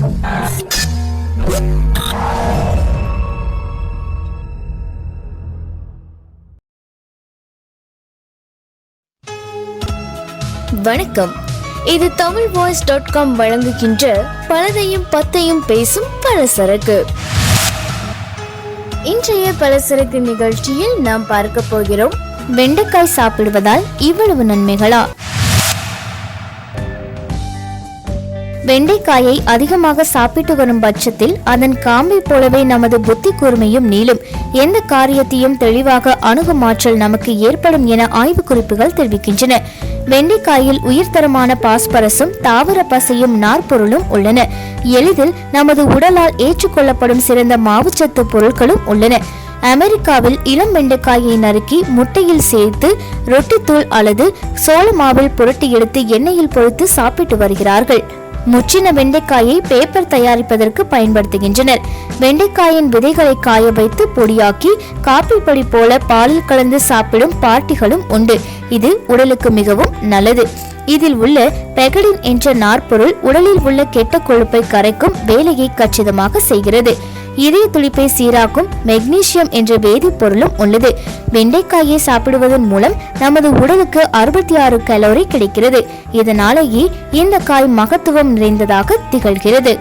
வணக்கம். இது Tamil voice dot com வழங்குகின்ற பலதையும் பத்தையும் பேசும் பலசரக்கு. இன்றைய பலசரக்கு நிகழ்ச்சியில் நாம் பார்க்க போகிறோம். வெண்டைக்காய் சாப்பிடுவதால் இவ்வளவு நன்மைகளா? வெண்டைக்காயை அதிகமாக சாப்பிட்டு வரும் பட்சத்தில் அதன் காம்பை போலவே நமது புத்தி கூர்மையும் நீளும். எந்த காரியத்தையும் தெளிவாக அணுகும் ஆற்றல் நமக்கு ஏற்படும் என ஆய்வு குறிப்புகள் தெரிவிக்கின்றன. வெண்டைக்காயில் உயிர்தரமான பாஸ்பரஸும் தாவர பசையும் நார்பொருளும் உள்ளன. எளிதில் நமது உடலால் ஏற்றுக்கொள்ளப்படும் சிறந்த மாவுச்சத்து பொருட்களும் உள்ளன. அமெரிக்காவில் இளம் வெண்டைக்காயை நறுக்கி முட்டையில் சேர்த்து ரொட்டித்தூள் அல்லது சோள மாவில் புரட்டி எடுத்து எண்ணெயில் பொறுத்து சாப்பிட்டு வருகிறார்கள். முற்றின வெண்டைக்காயை பேப்பர் தயாரிப்பதற்கு பயன்படுத்துகின்றனர். வெண்டைக்காயின் விதைகளை காய வைத்து பொடியாக்கி காப்பி பொடி போல பாலில் கலந்து சாப்பிடும் பாட்டிகளும் உண்டு. இது உடலுக்கு மிகவும் நல்லது. இதில் உள்ள பெகடின் என்ற நாற்பொருள் உடலில் உள்ள கெட்ட கொழுப்பை கரைக்கும் வேலையை கச்சிதமாக செய்கிறது. இதய துடிப்பை சீராக்கும் மெக்னீசியம் என்ற வேதிப்பொருளும் உள்ளது. வெண்டைக்காயை சாப்பிடுவதன் மூலம் நமது உடலுக்கு அறுபத்தி ஆறு கலோரி கிடைக்கிறது. இதனாலேயே இந்த காய் மகத்துவம் நிறைந்ததாக திகழ்கிறது.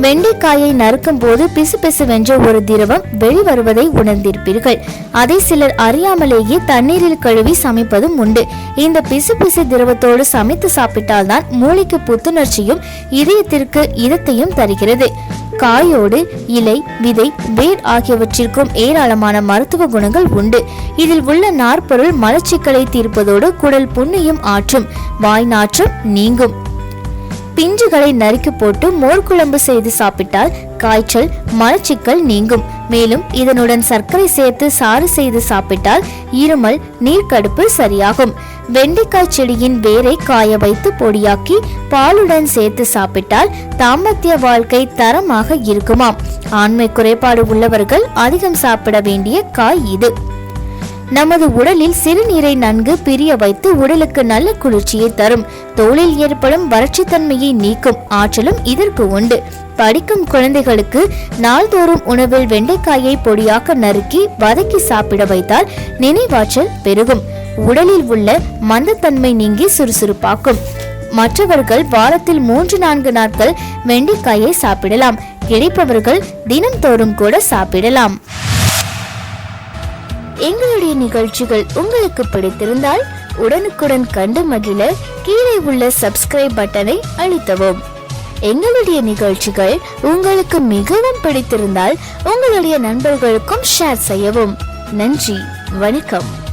வெண்டைக்காயை நறுக்கும் போது பிசு பிசு வென்ற ஒரு திரவம் வெளிவருவதை உணர்ந்திருப்பீர்கள். அதை சிலர் அறியாமலேயே தண்ணீரில் கழுவி சமைப்பதும் உண்டு. இந்த பிசு பிசு திரவத்தோடு சமைத்து சாப்பிட்டால்தான் மூளைக்கு புத்துணர்ச்சியும் இதயத்திற்கு இதத்தையும் தருகிறது. காயோடு இலை விதை வேர் ஆகியவற்றிற்கும் ஏராளமான மருத்துவ குணங்கள் உண்டு. இதில் உள்ள நாற்பொருள் மலச்சிக்கலை தீர்ப்பதோடு குடல் புண்ணையும் ஆற்றும். வாய் நாற்றம் நீங்கும். பிஞ்சுகளை நறுக்கி போட்டு மோர் குழம்பு செய்து சாப்பிட்டால் காய்ச்சல் மலச்சிக்கல் நீங்கும். மேலும் இதனுடன் சர்க்கரை சேர்த்து சாறு செய்து சாப்பிட்டால் இருமல் நீர்க்கடுப்பு சரியாகும். வெண்டைக்காய் செடியின் வேரை காய வைத்து பொடியாக்கி பாலுடன் சேர்த்து சாப்பிட்டால் தாமத்திய வாழ்க்கை தரமாக இருக்குமாம். ஆண்மை குறைபாடு உள்ளவர்கள் அதிகம் சாப்பிட வேண்டிய காய் இது. நமது உடலில் சிறுநீரை நன்கு பிரிய வைத்து உடலுக்கு நல்ல குளிர்ச்சியை தரும். தோலில் ஏற்படும் வறட்சித்தன்மையை நீக்கும் ஆற்றலும் இதற்கு உண்டு. படிக்கும் குழந்தைகளுக்கு நாள்தோறும் உணவில் வெண்டைக்காயை பொடியாக்க நறுக்கி வதக்கி சாப்பிட வைத்தால் நினைவாற்றல் பெருகும். உடலில் உள்ள மந்தத்தன்மை நீங்கி சுறுசுறுப்பாக்கும். மற்றவர்கள் வாரத்தில் மூன்று நான்கு நாட்கள் வெண்டைக்காயை சாப்பிடலாம். கிடைப்பவர்கள் தினம்தோறும் கூட சாப்பிடலாம். எங்களுடைய நிகழ்ச்சிகள் உங்களுக்கு பிடித்திருந்தால் உடனுக்குடன் கண்டு மகிழ கீழே உள்ள சப்ஸ்கிரைப் பட்டனை அழுத்தவும். எங்களுடைய நிகழ்ச்சிகள் உங்களுக்கு மிகவும் பிடித்திருந்தால் உங்களுடைய நண்பர்களுக்கும் ஷேர் செய்யவும். நன்றி வணக்கம்.